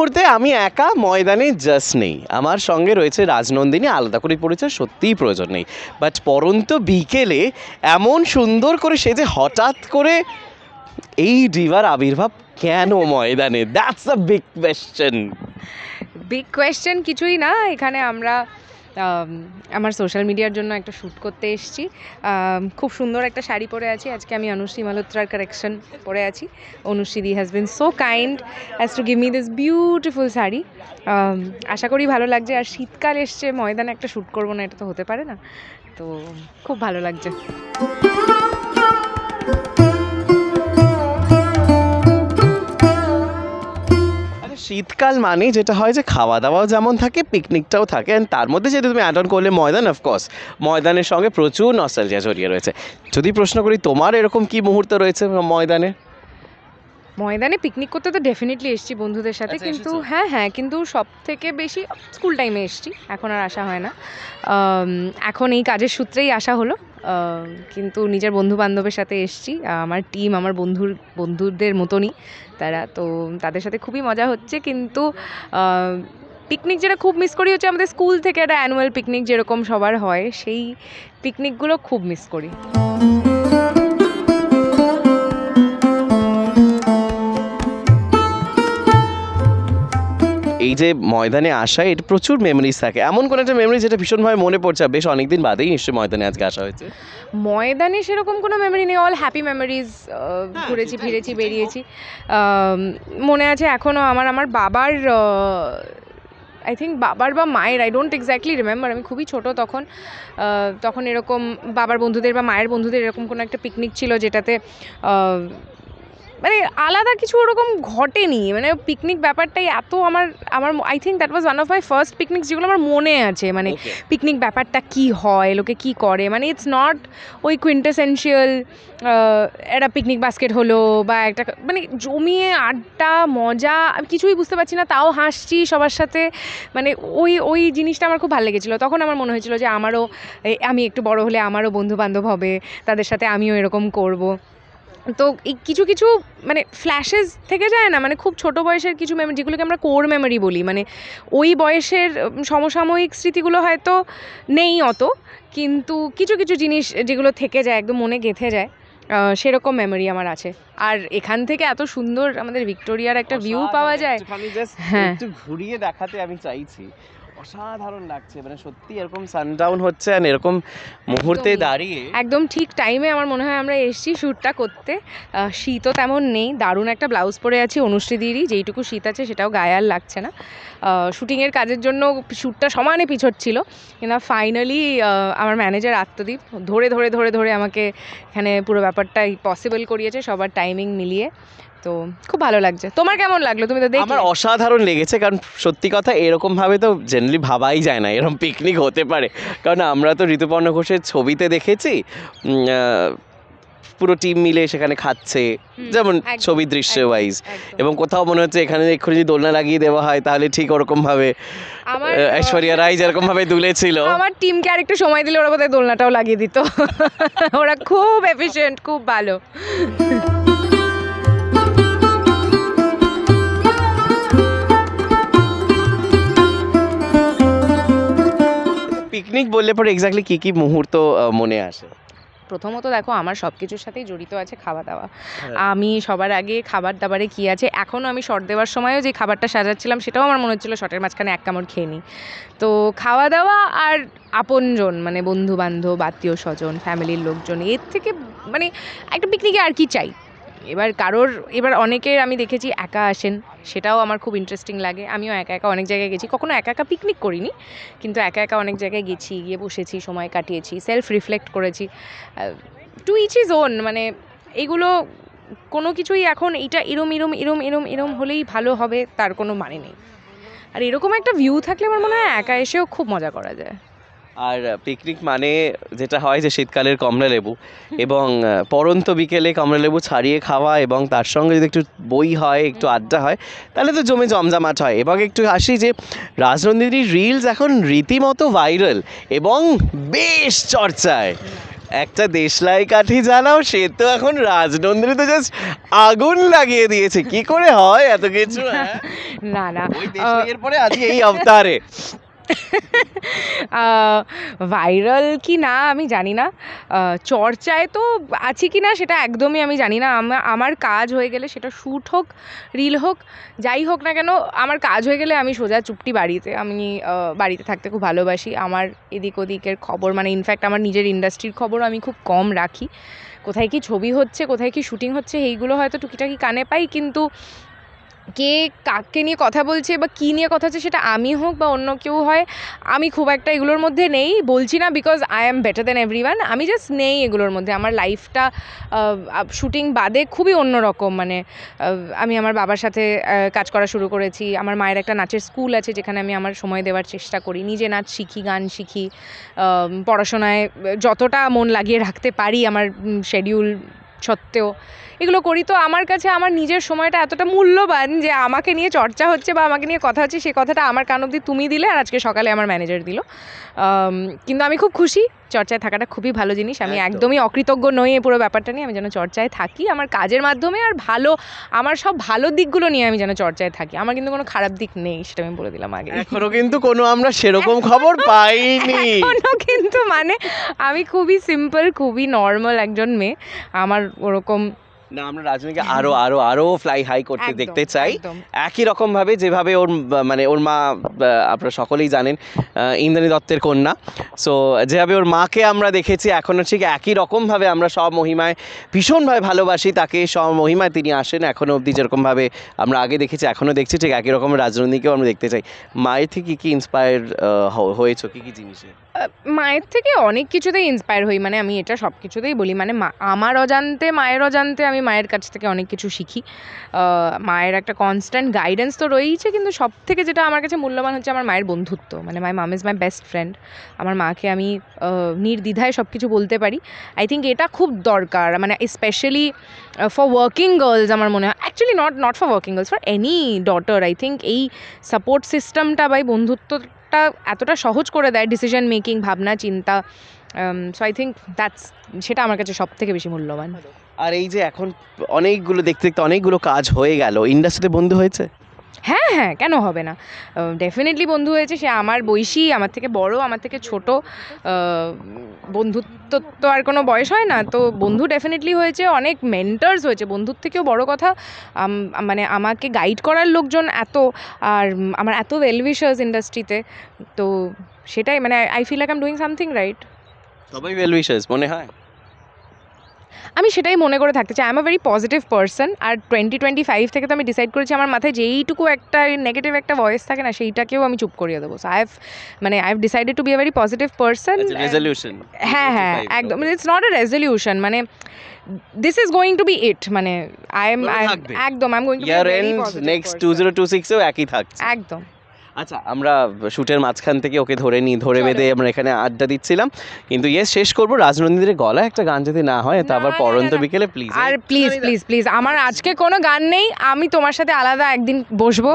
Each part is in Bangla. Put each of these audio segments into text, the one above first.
মুহূর্তে আমি একা ময়দানে জাস্ট নেই। আমার সঙ্গে রয়েছে রাজনন্দিনী আলাদা করে পড়েছে সত্যিই প্রয়োজন নেই। বাট পরন্ত বিকেলে এমন সুন্দর করে সে যে হঠাৎ করে এই ডিভার আবির্ভাব কেন ময়দানে? That's a big question big question কিছুই না এখানে আমরা আম, আমার সোশ্যাল মিডিয়ার জন্য একটা শ্যুট করতে এসেছি। খুব সুন্দর একটা শাড়ি পরে আছি। আজকে আমি অনুশ্রী মালহোত্রার কারেকশন পরে আছি। অনুশ্রী দি husband been so kind as to give me this beautiful sari. আশা করি ভালো লাগছে। আর শীতকাল এসছে, ময়দানে একটা শ্যুট করব না, এটা তো হতে পারে না। তো খুব ভালো লাগছে। শীতকাল মানে যেটা হয় যে খাওয়া দাওয়াও যেমন থাকে পিকনিকটাও থাকে অ্যান্ড তার মধ্যে যেহেতু তুমি অ্যাড অন করলে ময়দান অফকোর্স ময়দানের সঙ্গে প্রচুর নস্টালজিয়া জড়িয়ে রয়েছে। যদি প্রশ্ন করি তোমার এরকম কি মুহূর্ত রয়েছে ময়দানে? ময়দানে পিকনিক করতে তো ডেফিনেটলি এসেছি বন্ধুদের সাথে আচ্ছা, কিন্তু হ্যাঁ হ্যাঁ কিন্তু সব থেকে বেশি স্কুল টাইমে এসেছি এখন আর আসা হয় না। এখন এই কাজের সূত্রেই আসা হলো। কিন্তু নিজের বন্ধু বান্ধবের সাথে এসেছি। আমার টিম আমার বন্ধুর, বন্ধুদের মতনই তারা। তো তাদের সাথে খুবই মজা হচ্ছে। কিন্তু পিকনিক যেটা খুব মিস করি হচ্ছে আমাদের স্কুল থেকে একটা অ্যানুয়াল পিকনিক যেরকম সবার হয়, সেই পিকনিকগুলো খুব মিস করি। এই যে ময়দানে আসা এটা প্রচুর মেমোরিজ থাকে। এমন কোন একটা মেমোরি যেটা ভীষণভাবে মনে পড়ছে বেশ অনেকদিন বাদেই নিশ্চয়ই ময়দানে আজকে আসা হয়েছে। ময়দানে সেরকম কোনো মেমোরি নেই অল হ্যাপি মেমোরিজ ঘুরেছি ফিরেছি বেরিয়েছি। মনে আছে এখনও আমার আমার বাবার আই থিঙ্ক বাবার বা মায়ের আই ডোন্ট এক্স্যাক্টলি রিমেম্বার আমি খুবই ছোট তখন তখন এরকম বাবার বন্ধুদের বা মায়ের বন্ধুদের এরকম কোনো একটা পিকনিক ছিল যেটাতে মানে আলাদা কিছু ওরকম ঘটেনি। মানে পিকনিক ব্যাপারটাই এত আমার আমার I think that was one of my first picnic যেগুলো আমার মনে আছে। মানে পিকনিক ব্যাপারটা কি হয় লোকে কি করে? মানে ইটস নট ওই কুইন্টেসেন্সিয়াল একটা পিকনিক বাস্কেট হলো বা একটা মানে জমিয়ে আড্ডা মজা আমি কিছুই বুঝতে পারছি না তাও হাসছি সবার সাথে। মানে ওই ওই জিনিসটা আমার খুব ভালো লেগেছিলো। তখন আমার মনে হয়েছিল যে আমারও আমি একটু বড় হলে আমারও বন্ধু বান্ধব হবে তাদের সাথে আমিও এরকম করব। তো এই কিছু কিছু মানে ফ্ল্যাশেস থেকে যায় না মানে খুব ছোট বয়সের কিছু মেমোরি যেগুলোকে আমরা কোর মেমোরি বলি। মানে ওই বয়সের সমসাময়িক স্মৃতিগুলো হয়তো নেই অত কিন্তু কিছু কিছু জিনিস যেগুলো থেকে যায় একদম মনে গেঁথে যায় সেরকম মেমোরি আমার আছে। আর এখান থেকে এত সুন্দর আমাদের ভিক্টোরিয়ার একটা ভিউ পাওয়া যায়। হ্যাঁ। ঘুরিয়ে দেখাতে আমি চাইছি। অসাধারণ লাগছে মানে সত্যি এরকম সানডাউন হচ্ছে আর এরকম মুহূর্তে। দাঁড়িয়ে। একদম ঠিক টাইমে আমার মনে হয় আমরা এসেছি শ্যুটটা করতে। শীতও তেমন নেই দারুণ একটা ব্লাউজ পরে আছি অনুশ্রীদিরই যেইটুকু শীত আছে সেটাও গায়ে আর লাগছে না। শ্যুটিংয়ের কাজের জন্য শ্যুটটা সমানে পিছোচ্ছিল কিন্তু ফাইনালি আমার ম্যানেজার আত্মদীপ ধরে ধরে ধরে ধরে আমাকে এখানে পুরো ব্যাপারটা পসিবল করিয়েছে সবার টাইমিং মিলিয়ে। তো খুব ভালো লাগছে। তোমার কেমন লাগল? তুমি তো দেখলে। আমার অসাধারণ লেগেছে কারণ সত্যি কথা এরকম ভাবে তো জেনারেলি ভাবাই যায় না এরকম পিকনিক হতে পারে। কারণ আমরা তো ঋতুপর্ণ ঘোষের ছবিতে দেখেছি পুরো টিম মিলে সেখানে খাচ্ছে যেমন ছবি দৃশ্য ওয়াইজ এবং কোথাও মনে হচ্ছে এখানে এক্ষুনি যদি দোলনা লাগিয়ে দেওয়া হয় তাহলে ঠিক ওরকম ভাবে ঐশ্বরিয়া রাই যেরকম ভাবে দুলেছিল। আমার টিমকে আর একটু সময় দিলে ওরা বোধহয় দোলনাটাও লাগিয়ে দিত। ওরা খুব এফিশিয়েন্ট খুব ভালো। বললে পরে এক্স্যাক্টলি কি কি মুহূর্ত মনে আসে? প্রথমত দেখো আমার সব কিছুর সাথেই জড়িত আছে খাওয়া দাওয়া হ্যাঁ। আমি সবার আগে খাবার দাবারে কি আছে এখনও আমি শর্ট দেওয়ার সময়ও যে খাবারটা সাজাচ্ছিলাম সেটাও আমার মনে হচ্ছিল শর্টের মাঝখানে এক কামড় খেয়ে নিই। তো খাওয়া দাওয়া আর আপনজন মানে বন্ধু বান্ধব আত্মীয় স্বজন ফ্যামিলির লোকজন এর থেকে মানে একটা পিকনিকে আর কি চাই? এবার কারোর, এবার অনেকের আমি দেখেছি একা আসেন, সেটাও আমার খুব ইন্টারেস্টিং লাগে। আমিও একা একা অনেক জায়গায় গেছি, কখনো একা একা পিকনিক করিনি, কিন্তু একা একা অনেক জায়গায় গেছি, গিয়ে বসেছি, সময় কাটিয়েছি সেলফ রিফ্লেক্ট করেছি টু ইচ ইজ ওন মানে এগুলো কোনো কিছুই এখন এটা এরম এরম এরম এরম এরম হলেই ভালো হবে, তার কোনো মানে নেই। আর এরকম একটা ভিউ থাকলে আমার মনে হয় একা এসেও খুব মজা করা যায়। আর পিকনিক মানে যেটা হয় যে শীতকালের কমলা লেবু এবং আহ, পড়ন্ত বিকেলে কমলা লেবু ছাড়িয়ে খাওয়া এবং তার সঙ্গে যদি একটু বই হয় একটু আড্ডা হয় তাহলে তো জমে জমজমাট হয়। এবং একটু আসি যে রাজনন্দিনীর রিলস এখন রীতিমতো ভাইরাল এবং বেশ চর্চায়। একটা দেশলাই কাঠি জানাও সে তো এখন রাজনন্দিনী তো জাস্ট আগুন লাগিয়ে দিয়েছে। কি করে হয় এত কিছু হ্যাঁ? না না। দেশলাইয়ের আজকে এই অবতারে। ভাইরাল কি না আমি জানি না। চর্চায় তো আছি কি না সেটা একদমই আমি জানি না। আমার কাজ হয়ে গেলে সেটা শ্যুট হোক রিল হোক, যাই হোক না কেন, আমার কাজ হয়ে গেলে আমি সোজা চুপটি বাড়িতে, আমি বাড়িতে থাকতে খুব ভালোবাসি। আমার এদিক ওদিকের খবর মানে ইনফ্যাক্ট আমার নিজের ইন্ডাস্ট্রির খবর আমি খুব কম রাখি। কোথায় কি ছবি হচ্ছে, কোথায় কি শুটিং হচ্ছে, এইগুলো হয়তো টুকিটাকি কানে পাই, কিন্তু কে কাকে নিয়ে কথা বলছে বা কী নিয়ে কথা হচ্ছে সেটা আমি হোক বা অন্য কেউ হয়, আমি খুব একটা এগুলোর মধ্যে নেই। বলছি না because I am better than every আমি জাস্ট নেই এগুলোর মধ্যে। আমার লাইফটা শুটিং বাদে খুবই অন্যরকম। মানে আমি আমার বাবার সাথে কাজ করা শুরু করেছি। আমার মায়ের একটা নাচের স্কুল আছে যেখানে আমি আমার সময় দেওয়ার চেষ্টা করি। নিজে নাচ শিখি, গান শিখি। পড়াশোনায় যতটা মন লাগিয়ে রাখতে পারি আমার শেডিউল সত্ত্বেও। এগুলো করি তো আমার কাছে আমার নিজের সময়টা এতটা মূল্যবান যে আমাকে নিয়ে চর্চা হচ্ছে বা আমাকে নিয়ে কথা হচ্ছে, সে কথাটা আমার কান অব্দি তুমি দিলে আর আজকে সকালে আমার ম্যানেজার দিল। কিন্তু আমি খুব খুশি চর্চায় থাকাটা খুবই ভালো জিনিস। আমি একদমই অকৃতজ্ঞ নই এই পুরো ব্যাপারটা নিয়ে আমি যেন চর্চায় থাকি। আমার কাজের মাধ্যমে আর ভালো আমার সব ভালো দিকগুলো নিয়ে আমি যেন চর্চায় থাকি। আমার কিন্তু কোনো খারাপ দিক নেই সেটা আমি বলে দিলাম আগে। এখনও কিন্তু কোনো আমরা সেরকম খবর পাইনি। এখনও কিন্তু মানে আমি খুবই সিম্পল খুবই নর্মাল একজন মেয়ে। আমার ওরকম না আমরা রাজনীকে আরও আরও আরও ফ্লাই হাই করতে দেখতে চাই। একই রকম ভাবে যেভাবে ওর মানে ওর মা আপনারা সকলেই জানেন ইন্দ্রাণী দত্তের কন্যা। সো যেভাবে ওর মাকে আমরা দেখেছি এখনও ঠিক একই রকমভাবে আমরা সব মহিমায় ভীষণভাবে ভালোবাসি তাকে। সব মহিমায় তিনি আসেন এখনও অবধি যেরকমভাবে আমরা আগে দেখেছি এখনও দেখছি ঠিক একই রকম রাজনন্দীকেও আমরা দেখতে চাই। মায়ের থেকে কী কী ইন্সপায়ার হয়েছো? কী কী জিনিসে? মায়ের থেকে অনেক কিছুতেই ইন্সপায়ার হই। মানে আমি এটা সব কিছুতেই বলি। মানে আমার অজান্তে মায়ের অজান্তে আমি মায়ের কাছ থেকে অনেক কিছু শিখি। মায়ের একটা কনস্ট্যান্ট গাইডেন্স তো রয়েইছে, কিন্তু সব থেকে যেটা আমার কাছে মূল্যবান হচ্ছে আমার মায়ের বন্ধুত্ব। মানে my mom is my best friend আমার মাকে আমি নির্দ্বিধায় সব কিছু বলতে পারি। আই থিঙ্ক এটা খুব দরকার। মানে স্পেশালি ফর ওয়ার্কিং গার্লস আমার মনে হয় actually not not for working girls for any daughter I think এই সাপোর্ট সিস্টেমটা বা এই বন্ধুত্বটা এতটা সহজ করে দেয় ডিসিশন মেকিং ভাবনা, চিন্তা। সো আই থিঙ্ক দ্যাটস সেটা আমার কাছে সব থেকে বেশি মূল্যবান। আর এই যে এখন অনেকগুলো দেখতে দেখতে অনেকগুলো কাজ হয়ে গেল। ইন্ডাস্ট্রিতে বন্ধু হয়েছে? হ্যাঁ হ্যাঁ কেন হবে না? ডেফিনেটলি বন্ধু হয়েছে। সে আমার বয়সী আমার থেকে বড় আমার থেকে ছোট। বন্ধুত্ব তো আর কোনো বয়স হয় না। তো বন্ধু ডেফিনেটলি হয়েছে। অনেক মেন্টার্স হয়েছে। বন্ধুর থেকেও বড় কথা মানে আমাকে গাইড করার লোকজন এত আর আমার এত ওয়েলউইশার্স ইন্ডাস্ট্রিতে তো। সেটাই মানে I feel like I'm doing something right সবাই ওয়েল উইশার্স মনে হয়? আমি সেটাই মনে করে থাকতে চাই। I am a very positive person R twenty twenty five থেকে তো আমি ডিসাইড করেছি আমার মাথায় যেইটুকু একটা নেগেটিভ একটা ভয়েস থাকে না সেইটাকেও আমি চুপ করিয়ে দেবো। সো আই হ্যাভ মানে I have decided to be a very positive person resolution হ্যাঁ হ্যাঁ একদম। ইটস নট এ রেজলিউশন মানে this is going to be it মানে আই এম। একদম I am going to year end next two zero two সিক্সেও একই থাকছে। একদম। আচ্ছা আমরা শুটের মাঝখান থেকে ওকে ধরে নিই ধরে বেঁধে আমরা এখানে আড্ডা দিচ্ছিলাম। কিন্তু ইয়ে শেষ করব। রাজনন্দীদের গলা একটা গান যদি না হয় তো আবার পরন্ত। বিকেলে প্লিজ আর প্লিজ প্লিজ প্লিজ আমার আজকে কোনো গান নেই। আমি তোমার সাথে আলাদা একদিন বসবো।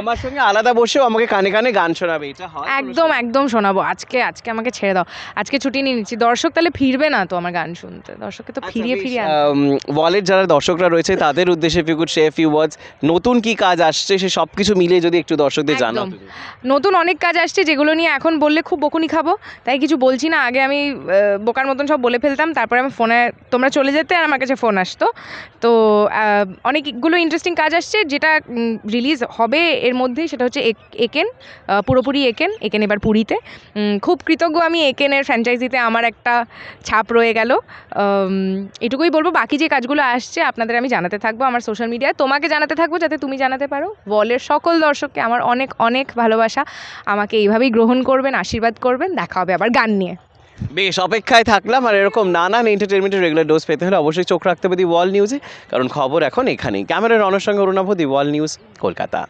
আমার সঙ্গে আলাদা বসেও আমাকে কানে কানে গান শোনাবে এটা হয়। একদম একদম শোনাবো। আজকে আজকে আমাকে ছেড়ে দাও। আজকে ছুটি নিয়ে নিচ্ছি। দর্শক তাহলে ফিরবে না তো আমার গান শুনতে? দর্শককে তো ফিরিয়ে ফিরিয়ে আনতে। ওয়ালের যারা দর্শকরা রয়েছে তাদের উদ্দেশ্যে few good share few words নতুন কি কাজ আসছে সে সব কিছু মিলিয়ে যদি একটু দর্শকদের জানাও। নতুন অনেক কাজ আসছে যেগুলো নিয়ে এখন বললে খুব বকুনি খাব। তাই কিছু বলছি না, আগে আমি বোকার মতন সব বলে ফেলতাম, তারপরে আমার ফোনে তোমরা চলে যেতে আর আমার কাছে ফোন আসতো। তো অনেকগুলো ইন্টারেস্টিং কাজ আসছে, যেটা রিলিজ হবে এর মধ্যেই সেটা হচ্ছে এক- একেন পুরোপুরি একেন একেন এবার পুরীতে। খুব কৃতজ্ঞ আমি একেনের ফ্র্যাঞ্চাইজিতে আমার একটা ছাপ রয়ে গেল। এটুকুই বলব, বাকি যে কাজগুলো আসছে আপনাদের আমি জানাতে থাকব আমার সোশ্যাল মিডিয়ায় তোমাকে জানাতে থাকব যাতে তুমি জানাতে পারো। ওয়ালের সকল দর্শককে আমার অনেক অনেক ভালোবাসা। আমাকে এইভাবেই গ্রহণ করবেন, আশীর্বাদ করবেন। দেখা হবে আবার গান নিয়ে। বেশ, অপেক্ষায় থাকলাম। আর এরকম নানান এন্টারটেনমেন্টের রেগুলার ডোজ পেতে হলে অবশ্যই চোখ রাখতে হবে দি ওয়াল নিউজে কারণ খবর এখন এখানেই। ক্যামেরার রণর সঙ্গে Arunava the wall news Kolkata.